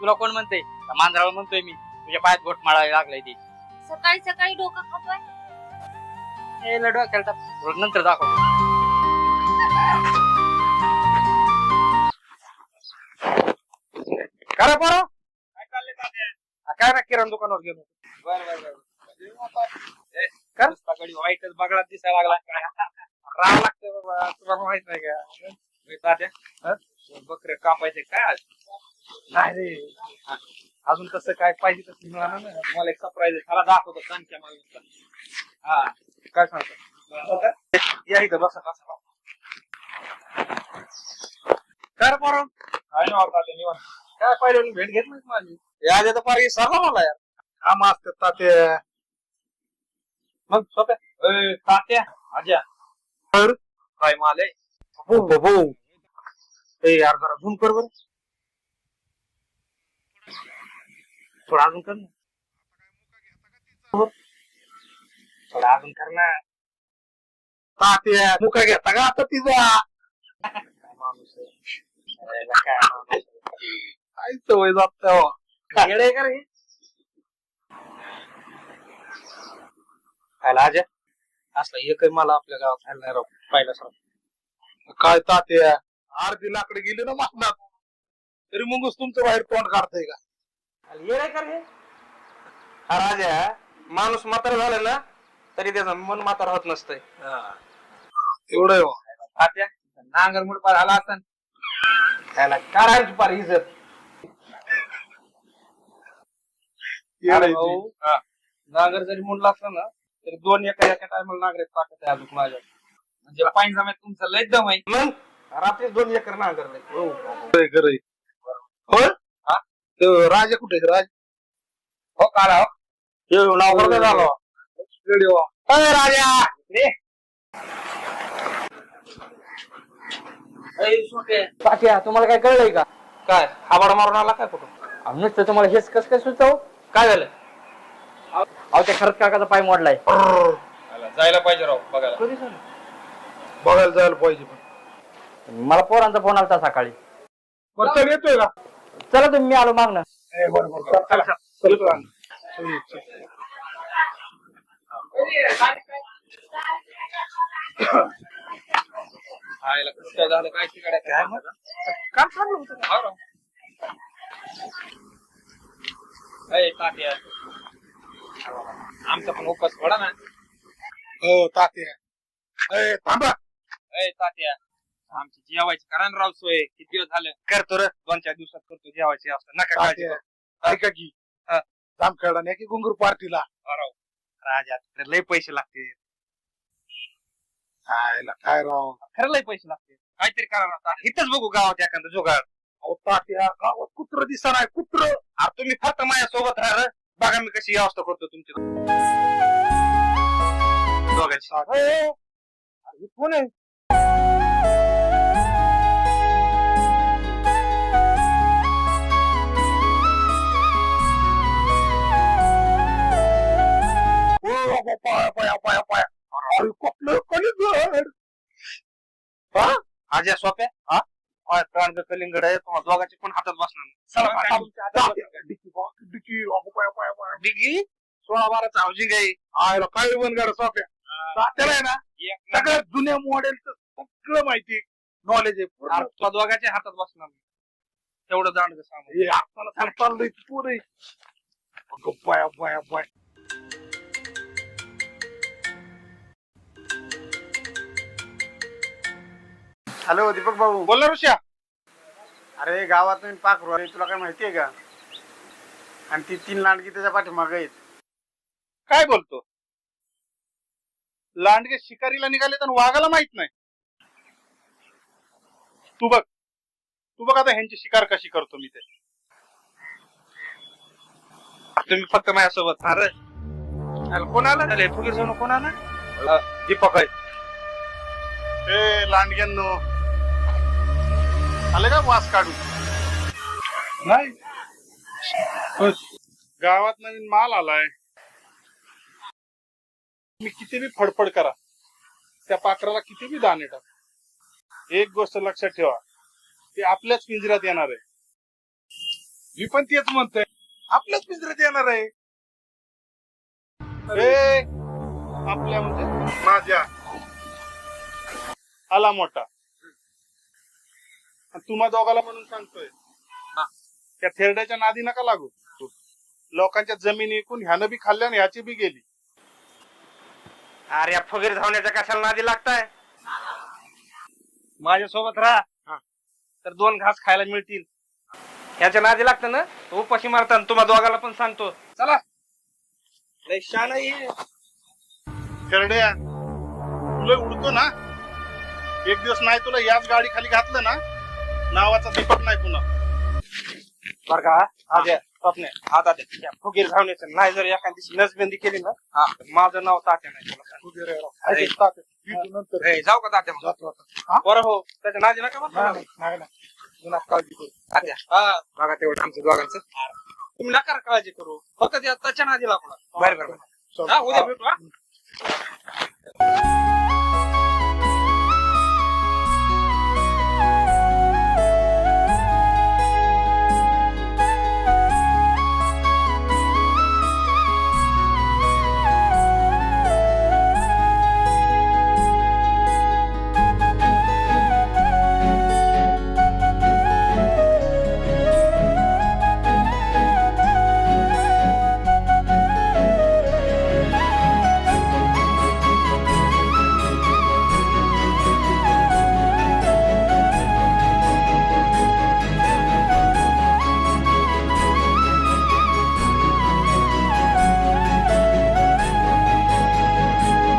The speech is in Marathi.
तुला कोण म्हणतंय? त्या मांजराला म्हणतोय मी. तुझ्या पायात घोट माळायला लागलाय ते. सकाळी सकाळी डोकं खातोय हे खेळतात रोज नंतर दाखव. काय रे पोरं? काय ना किराणा दुकानावर गेलो कर? वाईटच बगळा दिसायला लागला. राहा लागतं बाबा तुला माहीत नाही का? तात्या. बकरे कापायचे काय आज? नाही रे. अजून कसं काय पाहिजे तसं मिळालं ना मला एक सरप्राईज मला दाखवतो. संख्या मागून हा काय सांगतो? या इथं बसा बसा काय रे पोरं? काय पाहिजे भेट घेत नाही माझी? या तर पार विसरला मला यार. काम असतात तात्या. मग स्वतः ए, तात्या आज्या. तर काय माल आहे हो हो. हो ए यार जरा झूम कर बरं. थोडा अजून कर ना. हो. थोडा अजून कर ना. तात्या मुका घेता का आता तिचा? काय माणूस हो. आहे काय माणूस आहे. काय सवय जात येडे का रे? खायला आज. असला एकही मला आपल्या गावात खायला नाही राव पाहिला सर काय तात्या? अर्धी लाकडे गेली ना मागणार तरी मगच तुमचं बाहेर तोंड काढतंय का? हा राजा माणूस म्हातारा झाला ना तरी त्याचं मन म्हातारा होत नसतंय. एवढं हो. नांगर मुड पार आला असता त्याला काढायची पार इज्जत. अरे भाऊ, हा. नांगर जरी मुडला असला ना तरी दोन एका एका टायमाला नांगरेत टाकत आहे अजून माझ्या म्हणजे पाणी जमात तुमचा लय दम आहे. मग? रात्री दोन एकर नांगरले खरंय होय? हा? ते राजा कुठे? आहे? राज? हो काढा हो. हे नाव बरोबर झालं रेडिओ. अरे राजा! ये. ए, सुटे. पाट्या तुम्हाला काय कळलंय का? काय? हाबाड मारून आला काय कुठं? अहो, नुसतं तुम्हाला हेच कस काय सुचव? काय झालं? अहो त्या खरंच काकाचा पाय मोडलाय. आला, जायला पाहिजे राव बघायला. कधी झालं? बघायला जायला पाहिजे पण. मला पोरांचा फोन आलता सकाळी. येतोय का चला तुम्ही मी आलो मागणं ए, बरं बरं चल, चल, चल. चल, चल. चल, चल. आयला कसं काय झालं? काय तिकडे काय काय चाललं होतं? ए, तात्या. आमचा पण उपास थोडा ना. हो तात्या. ए थांबा. ए तात्या. आमची जेवायची. करा ना राव सोय किती दिवस झालं? करतो रे. दोन चार दिवसात करतो जेवायची असतं. नका काळजी करू. ऐका की. जामखेडा नाही की गुंगूर पार्टीला? हा, राव. राजा तिकडे लय पैसे लागते. खायला काय राव? खरं लय पैसे लागते. काहीतरी करा तात्या. इथंच बघू गावात एखादं जुगाड. अहो तात्या गावात कुत्र दिसा नाही कुत्र? तुम्ही फक्त माझ्या सोबत राहा रे. बघा मी कशी व्यवस्था करतो तुमची. दोघांची. अरे कोण आहे? हा? आज्या सोप्या? हा? हा, प्राण कलिंगड आहे तुम्हा दोघांची पण हातात बसणार नाही. चला, पाया डिग्गी सोळा बाराचा हाऊसिंग आहे. आयला काय बनगाड सोप्या? तात्याला आहे ना. सगळ्यात जुन्या मॉडेलचं सगळं माहिती नॉलेज आहे पूर्ण. तुला दोघांच्या हातात बसणार नाही. तेवढं जाण हे आपल्याला सांग चाललंय पुरे. अगं पाया पाया हॅलो दीपक भाऊ. बोल ना ऋषा अरे गावात नवीन पाखरू आले तुला काय माहितीये का? आणि ती तीन लांडगी त्याच्या पाठीमागे आहेत. काय बोलतो? लांडगे शिकारीला निघाले तर वाघाला माहीत नाही. तू बघ. तू बघ आता ह्यांची शिकार कशी करतो मी ते. तुम्ही फक्त माझ्यासोबत. हा रे. अरे, कोण आलं? अरे, फुगीर जाऊन कोण आला? दीपक आहे. ए लांडग्यांनो. आले का वास काढून? नाही. गावात नवीन माल आलाय. मी किती बी फडफड करा. त्या पाखराला किती बी दाणे टाक. एक गोष्ट लक्षात ठेवा. ते आपल्याच पिंजऱ्यात येणार आहे. मी पण तेच म्हणतोय. आपल्याच पिंजऱ्यात येणार आहे. ए, आपल्या म्हणजे माझ्या. आला मोठा. आणि तुम्हा दोघाला म्हणून सांगतोय. त्या थेरड्याच्या नादी नका लागू. लोकांच्या जमिनी एकूण ह्यानं बी खाल्ल्या आणि ह्याची बी गेली. अरे फगीर धावण्याच्या कशाला नादी लागताय? माझ्यासोबत राहा. तर दोन घास खायला मिळतील. ह्याच्या नादी लागतं ना? तो उपाशी मारता तुम्हा दोघाला पण सांगतो. चला. लय शान थेरड्या तुला उडतो ना? एक दिवस नाही तुला याच गाडी खाली घातलं ना? नावाचा दीपक नाही पुन्हा. बर का आद्या स्वप्ने. आता द्या फुगीर धावण्याचं नाही जर एखाद दिवशी नसबंदी केली ना तर माझं नाव तात्या नाही तुला. अरे. नंतर. ए, जाऊ का तात्या मग? हा? बरं हो त्याच्या नादी नका बरं का? नाही काळजी करू. तात्या. हा. बघा तेवढं आमच्या दोघांचं. तुम्ही नका काळजी करू. फक्त त्या त्याच्या नादी लागू नका. बरं बरं. बरं. हा उद्या भेटू हा.